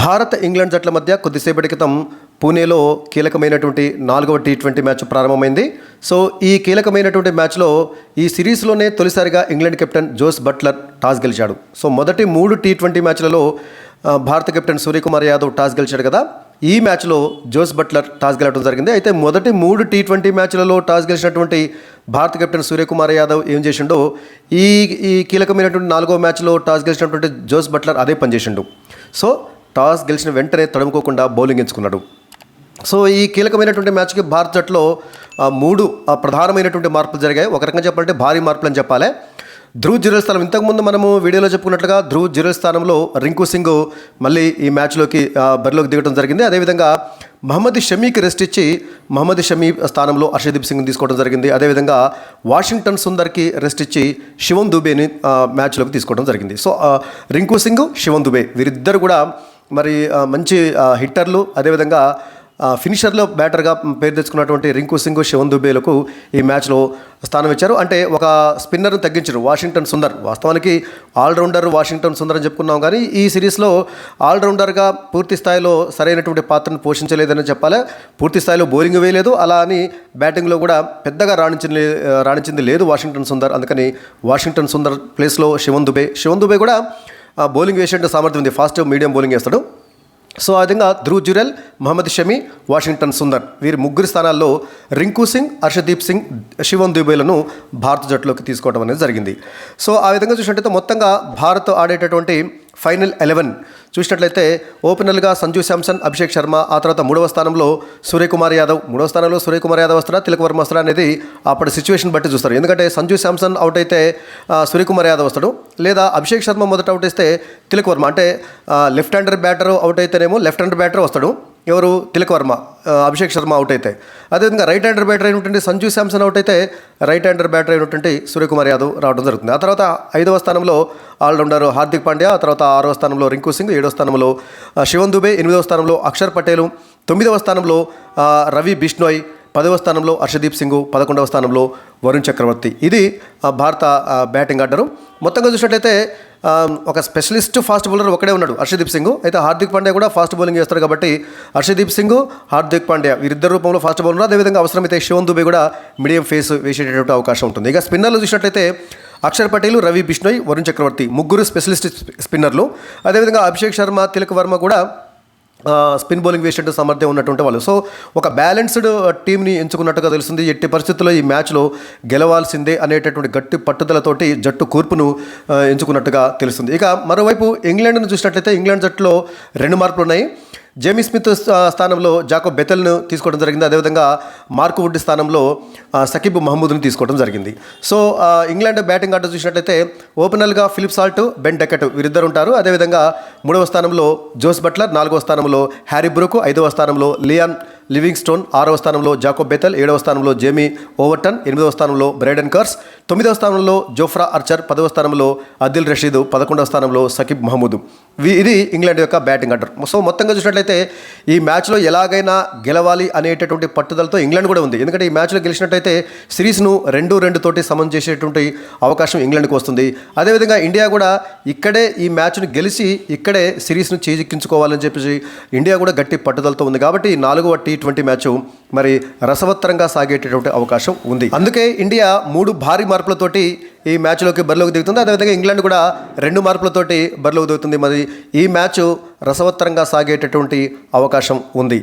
Bharat England జట్ల మధ్య కొద్దిసేపటి క్రితం పూణేలో కీలకమైనటువంటి నాలుగవ టీ ట్వంటీ మ్యాచ్ ప్రారంభమైంది. సో ఈ కీలకమైనటువంటి మ్యాచ్లో ఈ సిరీస్లోనే తొలిసారిగా England captain Jos Buttler toss గెలిచాడు. సో మొదటి మూడు టీ ట్వంటీ మ్యాచ్లలో భారత కెప్టెన్ సూర్యకుమార్ యాదవ్ టాస్ గెలిచాడు కదా. ఈ మ్యాచ్లో జోస్ బట్లర్ టాస్ గెలవడం జరిగింది. అయితే మొదటి మూడు టీ ట్వంటీ మ్యాచ్లలో టాస్ గెలిచినటువంటి భారత కెప్టెన్ సూర్యకుమార్ యాదవ్ ఏం చేసిండో ఈ ఈ కీలకమైనటువంటి నాలుగో మ్యాచ్లో టాస్ గెలిచినటువంటి జోస్ బట్లర్ అదే పనిచేసిండు. సో టాస్ గెలిచిన వెంటనే తడుముకోకుండా బౌలింగ్ ఎంచుకున్నాడు. సో ఈ కీలకమైనటువంటి మ్యాచ్కి భారత జట్లో మూడు ప్రధానమైనటువంటి మార్పులు జరిగాయి. ఒక రకంగా చెప్పాలంటే భారీ మార్పులు అని చెప్పాలి. ధ్రువ్ జిరల్ స్థానం ఇంతకుముందు మనము వీడియోలో చెప్పుకున్నట్లుగా ధ్రువ్ జిరల్ స్థానంలో రింకు సింగ్ మళ్ళీ ఈ మ్యాచ్లోకి బరిలోకి దిగడం జరిగింది. అదేవిధంగా మహమ్మద్ షమీకి రెస్ట్ ఇచ్చి మహమ్మద్ షమీ స్థానంలో హర్షదీప్ సింగ్ తీసుకోవడం జరిగింది. అదేవిధంగా వాషింగ్టన్ సుందర్కి రెస్ట్ ఇచ్చి శివం దుబేని మ్యాచ్లోకి తీసుకోవడం జరిగింది. సో రింకు సింగ్ శివం దుబే వీరిద్దరు కూడా మరి మంచి హిట్టర్లు అదేవిధంగా ఫినిషర్లో బ్యాటర్గా పేరు తెచ్చుకున్నటువంటి రింకు సింగ్ శివన్ దుబేలకు ఈ మ్యాచ్లో స్థానం ఇచ్చారు. అంటే ఒక స్పిన్నర్ను తగ్గించారు వాషింగ్టన్ సుందర్. వాస్తవానికి ఆల్రౌండర్ వాషింగ్టన్ సుందర్ అని చెప్పుకున్నాం కానీ ఈ సిరీస్లో ఆల్రౌండర్గా పూర్తి స్థాయిలో సరైనటువంటి పాత్రను పోషించలేదని చెప్పాలి. పూర్తి స్థాయిలో బౌలింగ్ వేయలేదు. అలా అని బ్యాటింగ్లో కూడా పెద్దగా రాణించింది రాణించింది లేదు వాషింగ్టన్ సుందర్. అందుకని వాషింగ్టన్ సుందర్ ప్లేస్లో శివన్ దుబే శివన్ దుబే కూడా బౌలింగ్ వేసేట సామర్థ్యం ఉంది. ఫాస్ట్ మీడియం బౌలింగ్ వేస్తాడు. సో ఆ విధంగా ధ్రువ్ జురెల్ మహమ్మద్ షమి వాషింగ్టన్ సుందర్ వీరి ముగ్గురు స్థానాల్లో రింకు సింగ్ హర్షదీప్ సింగ్ శివన్ దుబేలను భారత జట్టులోకి తీసుకోవడం అనేది జరిగింది. సో ఆ విధంగా చూసినట్టయితే మొత్తంగా భారత్ ఆడేటటువంటి ఫైనల్ ఎలెవెన్. చూసినట్లయితే ఓపెనర్గా సంజు శాంసన్ అభిషేక్ శర్మ ఆ తర్వాత మూడవ స్థానంలో సూర్యకుమార్ యాదవ్. మూడవ స్థానంలో సూర్యకుమార్ యాదవ్ వస్తారా తిలక్ వర్మ వస్తారా అనేది అప్పటి సిచ్యువేషన్ బట్టి చూస్తారు. ఎందుకంటే సంజు శాంసన్ అవుట్ అయితే సూర్యకుమార్ యాదవ్ వస్తాడు. లేదా అభిషేక్ శర్మ మొదట అవుట్ అయితే తిలక్ వర్మ. అంటే లెఫ్ట్ హ్యాండర్ బ్యాటర్ అవుట్ అయితేనేమో లెఫ్ట్ హ్యాండర్ బ్యాటర్ వస్తాడు. ఎవరు? తిలక్ వర్మ. అభిషేక్ శర్మ అవుట్ అయితే. అదేవిధంగా రైట్ హ్యాండర్ బ్యాటర్ అయినటువంటి సంజు శాంసన్ అవుట్ అయితే రైట్ హ్యాండర్ బ్యాటర్ అయినటువంటి సూర్యకుమార్ యాదవ్ రావడం జరుగుతుంది. ఆ తర్వాత ఐదవ స్థానంలో ఆల్రౌండర్ హార్దిక్ పాండ్యా ఆ తర్వాత ఆరవ స్థానంలో రింకు సింగ్ ఏడవ స్థానంలో శివన్ దుబే ఎనిమిదవ స్థానంలో అక్షర్ పటేలు తొమ్మిదవ స్థానంలో రవి బిష్ణోయ్ పదవ స్థానంలో హర్షదీప్ సింగ్ పదకొండవ స్థానంలో వరుణ్ చక్రవర్తి. ఇది ఆ, భారత బ్యాటింగ్ ఆర్డరు. మొత్తంగా చూసినట్లయితే ఒక స్పెషలిస్ట్ ఫాస్ట్ బౌలర్ ఒకడే ఉన్నాడు హర్షదీప్ సింగ్. అయితే హార్దిక్ పాండ్యా కూడా ఫాస్ట్ బౌలింగ్ చేస్తారు కాబట్టి హర్షదీప్ సింగ్ హార్దిక్ పాండ్యా వీరిద్దరు రూపంలో ఫాస్ట్ బౌలర్. అదేవిధంగా అవసరమైతే శివన్ దుబే కూడా మీడియం ఫేస్ వేసేటటువంటి అవకాశం ఉంటుంది. ఇక స్పిన్నర్లు చూసినట్లయితే అక్షర్ పటేల్ రవి బిష్ణోయ్ వరుణ్ చక్రవర్తి ముగ్గురు స్పెషలిస్ట్ స్పిన్నర్లు. అదేవిధంగా అభిషేక్ శర్మ తిలక్ వర్మ కూడా స్పిన్ బౌలింగ్ వేసేట సామర్థ్యం ఉన్నటువంటి వాళ్ళు. సో ఒక బ్యాలెన్స్డ్ టీంని ఎంచుకున్నట్టుగా తెలుస్తుంది. ఎట్టి పరిస్థితుల్లో ఈ మ్యాచ్లో గెలవాల్సిందే అనేటటువంటి గట్టి పట్టుదలతోటి జట్టు కూర్పును ఎంచుకున్నట్టుగా తెలుస్తుంది. ఇక మరోవైపు ఇంగ్లాండ్ను చూసినట్లయితే ఇంగ్లాండ్ జట్టులో రెండు మార్పులు ఉన్నాయి జేమీ స్మిత్ స్థానంలో జాకో బెతల్ను తీసుకోవడం జరిగింది. అదేవిధంగా మార్క్ వుడ్ స్థానంలో సకీబ్ మహమూద్ని తీసుకోవడం జరిగింది. సో ఇంగ్లాండ్ బ్యాటింగ్ ఆర్డర్ చూసినట్లయితే ఓపెనర్గా ఫిలిప్ సాల్ట్ బెన్ డెకెట్ వీరిద్దరు ఉంటారు. అదేవిధంగా మూడవ స్థానంలో జోస్ బట్లర్ నాలుగవ స్థానంలో హ్యారీ బ్రూక్ ఐదవ స్థానంలో లియాన్ లివింగ్ స్టోన్ ఆరవ స్థానంలో జాకోబ్ బెతల్ ఏడవ స్థానంలో జేమీ ఓవర్టన్ ఎనిమిదవ స్థానంలో బ్రైడెన్ కర్స్ తొమ్మిదవ స్థానంలో జోఫ్రా అర్చర్ పదవ స్థానంలో అదిల్ రషీద్ పదకొండవ స్థానంలో సకిబ్ మహమూద్. ఇది ఇంగ్లాండ్ యొక్క బ్యాటింగ్ ఆర్డర్ సో మొత్తంగా చూసినట్లయితే ఈ మ్యాచ్లో ఎలాగైనా గెలవాలి అనేటటువంటి పట్టుదలతో ఇంగ్లాండ్ కూడా ఉంది. ఎందుకంటే ఈ మ్యాచ్లో గెలిచినట్టయితే సిరీస్ను రెండు రెండు తోటి సమం చేసేటువంటి అవకాశం ఇంగ్లాండ్కి వస్తుంది. అదేవిధంగా ఇండియా కూడా ఇక్కడే ఈ మ్యాచ్ను గెలిచి ఇక్కడే సిరీస్ను చేజిక్కించుకోవాలని చెప్పేసి ఇండియా కూడా గట్టి పట్టుదలతో ఉంది. కాబట్టి ఈ నాలుగవ టీ ట్వంటీ మ్యాచ్ మరి రసవత్తరంగా సాగేటటువంటి అవకాశం ఉంది. అందుకే ఇండియా మూడు భారీ మార్పులతోటి ఈ మ్యాచ్లోకి బరిలోకి దిగుతుంది. అదేవిధంగా ఇంగ్లాండ్ కూడా రెండు మార్పులతోటి బరిలోకి దిగుతుంది. మరి ఈ మ్యాచ్ రసవత్తరంగా సాగేటటువంటి అవకాశం ఉంది.